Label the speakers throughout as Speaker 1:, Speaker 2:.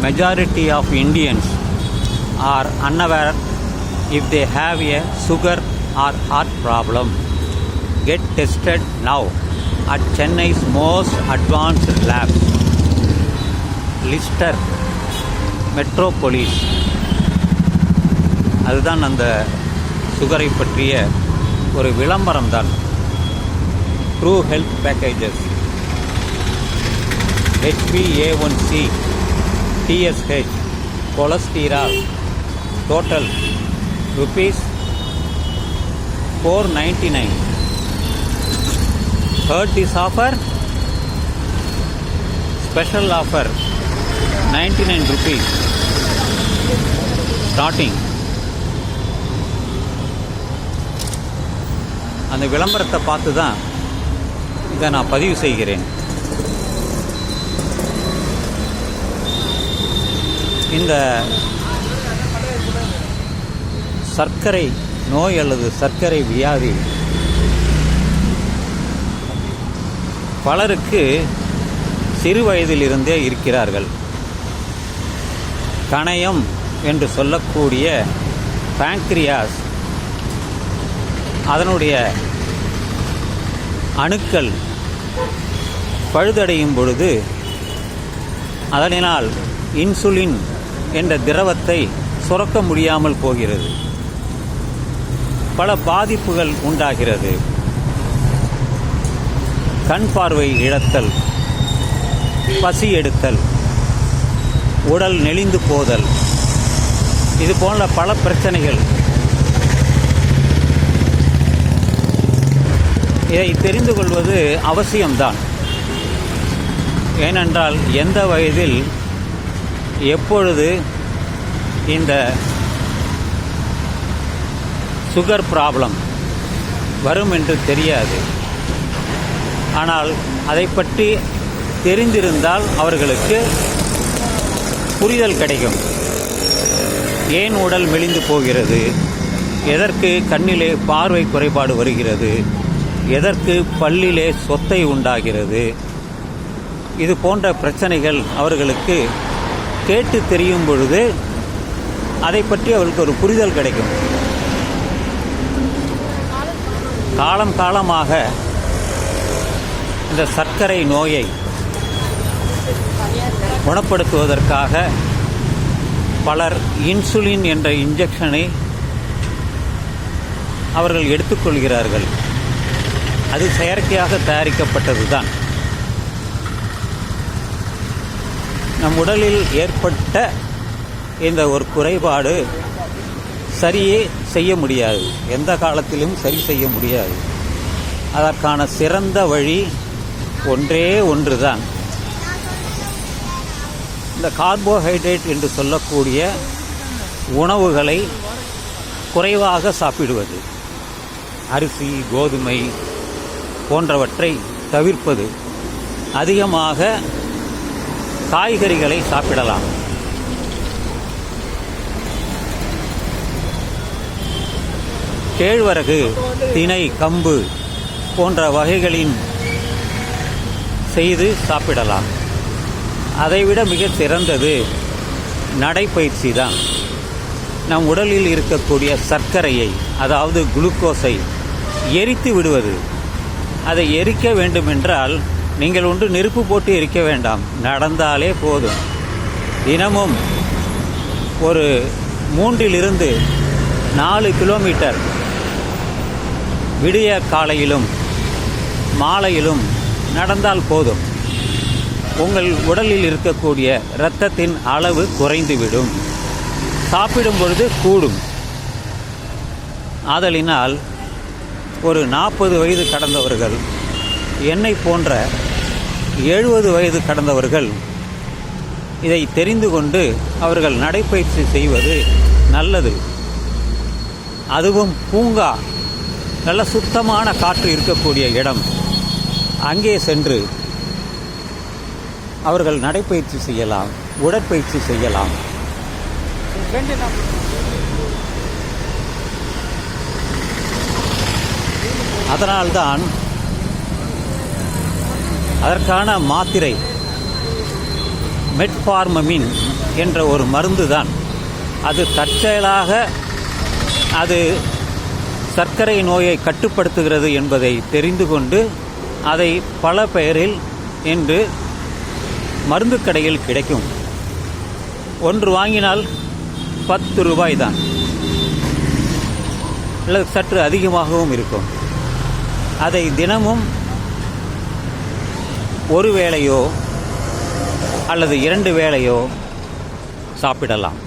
Speaker 1: majority of Indians are unaware if they have a sugar or heart problem. Get tested now at Chennai's most advanced lab, Lister Metropolis. அதுதான் அந்த சுகரை பற்றிய ஒரு விளம்பரம் தான் true health packages TSH cholesterol total rupees four ninety nine hurt this offer special offer ninety nine rupees starting அந்த விளம்பரத்தை பார்த்து தான் இதை நான் பதிவு செய்கிறேன் இந்த சர்க்கரை நோய் அல்லது சர்க்கரை வியாதி பலருக்கு சிறு வயதிலிருந்தே இருக்கிறார்கள். கணையம் என்று சொல்லக்கூடிய பேங்க்ரியாஸ் அதனுடைய அணுக்கள் பழுதடையும் பொழுது அதனால் இன்சுலின் என்ற திரவத்தை சுரக்க முடியாமல் போகிறது. பல பாதிப்புகள் உண்டாகிறது. கண் பார்வை இழத்தல் பசி எடுத்தல் உடல் நெளிந்து போதல் இது போன்ற பல பிரச்சனைகள். இதை தெரிந்து கொள்வது அவசியம்தான். ஏனென்றால் எந்த வயதில் எப்பொழுது இந்த சுகர் ப்ராப்ளம் வரும் என்று தெரியாது. ஆனால் அதை பற்றி தெரிந்திருந்தால் அவர்களுக்கு புரிதல் கிடைக்கும். ஏன் உடல் மெலிந்து போகிறது? எதற்கு கண்ணிலே பார்வை குறைபாடு வருகிறது? எதற்கு பல்லிலே சொத்தை உண்டாகிறது? இது போன்ற பிரச்சனைகள் அவர்களுக்கு கேட்டு தெரியும் பொழுது அதை பற்றி அவருக்கு ஒரு புரிதல் கிடைக்கும். காலம் காலமாக இந்த சர்க்கரை நோயை குணப்படுத்துவதற்காக பலர் இன்சுலின் என்ற இன்ஜெக்ஷனை அவர்கள் எடுத்துக்கொள்கிறார்கள். அது செயற்கையாக தயாரிக்கப்பட்டது தான் நம் உடலில் ஏற்பட்ட இந்த ஒரு குறைபாடு சரியே செய்ய முடியாது. எந்த காலத்திலும் சரி செய்ய முடியாது. அதற்கான சிறந்த வழி ஒன்றே ஒன்றுதான். இந்த கார்போஹைட்ரேட் என்று சொல்லக்கூடிய உணவுகளை குறைவாக சாப்பிடுவது அரிசி கோதுமை போன்றவற்றை தவிர்ப்பது அதிகமாக காய்கறிகளை சாப்பிடலாம். கேழ்வரகு தினை கம்பு போன்ற வகைகளின் செய்து சாப்பிடலாம். அதைவிட மிக சிறந்தது நடைப்பயிற்சி தான். நம் உடலில் இருக்கக்கூடிய சர்க்கரையை அதாவது குளுக்கோஸை எரித்து விடுவது. அதை எரிக்க வேண்டுமென்றால் நீங்கள் ஒன்று நெருப்பு போட்டு எரிக்க வேண்டாம். நடந்தாலே போதும். தினமும் ஒரு மூன்றிலிருந்து நாலு கிலோமீட்டர் விடிய காலையிலும் மாலையிலும் நடந்தால் போதும். உங்கள் உடலில் இருக்கக்கூடிய இரத்தத்தின் அளவு குறைந்துவிடும். சாப்பிடும் பொழுது கூடும். ஆதலினால் ஒரு நாற்பது வயது கடந்தவர்கள் என்னை போன்ற எழுபது வயது கடந்தவர்கள் இதை தெரிந்து கொண்டு அவர்கள் நடைப்பயிற்சி செய்வது நல்லது. அதுவும் பூங்கா நல்ல சுத்தமான காற்று இருக்கக்கூடிய இடம். அங்கே சென்று அவர்கள் நடைப்பயிற்சி செய்யலாம் உடற்பயிற்சி செய்யலாம். அதனால்தான் அதற்கான மாத்திரை மெட்ஃபார்மமின் என்ற ஒரு மருந்து தான் அது தற்செயலாக அது சர்க்கரை நோயை கட்டுப்படுத்துகிறது என்பதை தெரிந்து கொண்டு அதை பல பெயரில் இன்று மருந்து கடையில் கிடைக்கும். ஒன்று வாங்கினால் பத்து ரூபாய் தான் அல்லது சற்று அதிகமாகவும் இருக்கும். அதை தினமும் ஒரு வேளையோ அல்லது இரண்டு வேளையோ சாப்பிடலாம்.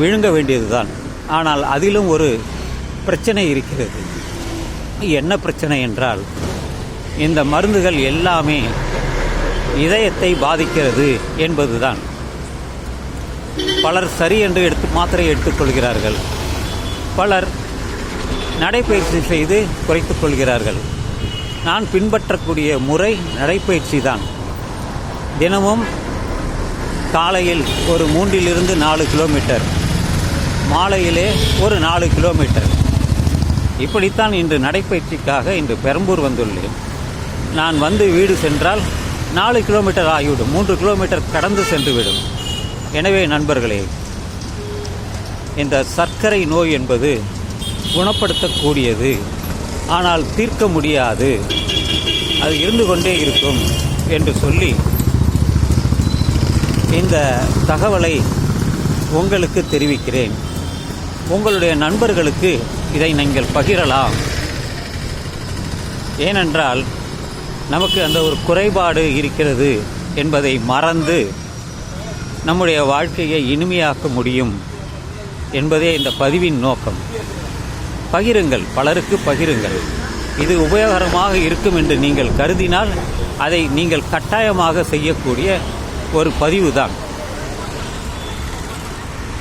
Speaker 1: விழுங்க வேண்டியதுதான். ஆனால் அதிலும் ஒரு பிரச்சனை இருக்கிறது. என்ன பிரச்சனை என்றால் இந்த மருந்துகள் எல்லாமே இதயத்தை பாதிக்கிறது என்பதுதான். பலர் சரி என்று எடுத்து மாத்திரை எடுத்துக்கொள்கிறார்கள் பலர் நடைபயிற்சி செய்து குறைத்துக் கொள்கிறார்கள். நான் பின்பற்றக்கூடிய முறை நடைப்பயிற்சி தான். தினமும் காலையில் ஒரு மூன்றிலிருந்து நாலு கிலோமீட்டர். மாலையிலே ஒரு நாலு கிலோமீட்டர். இப்படித்தான் இன்று நடைப்பயிற்சிக்காக இன்று பெரம்பூர் வந்துள்ளேன். நான் வந்து வீடு சென்றால் நாலு கிலோமீட்டர் ஆகிவிடும். மூன்று கிலோமீட்டர் கடந்து சென்றுவிடும். எனவே நண்பர்களே இந்த சர்க்கரை நோய் என்பது குணப்படுத்தக்கூடியது. ஆனால் தீர்க்க முடியாது. அது இருந்து கொண்டே இருக்கும் என்று சொல்லி இந்த தகவலை உங்களுக்கு தெரிவிக்கிறேன். உங்களுடைய நண்பர்களுக்கு இதை நீங்கள் பகிரலாம். ஏனென்றால் நமக்கு அந்த ஒரு குறைபாடு இருக்கிறது என்பதை மறந்து நம்முடைய வாழ்க்கையை இனிமையாக்க முடியும் என்பதே இந்த பதிவின் நோக்கம். பகிருங்கள் பலருக்கு பகிருங்கள். இது உபயோகரமாக இருக்கும் என்று நீங்கள் கருதினால் அதை நீங்கள் கட்டாயமாக செய்யக்கூடிய ஒரு பதிவு தான்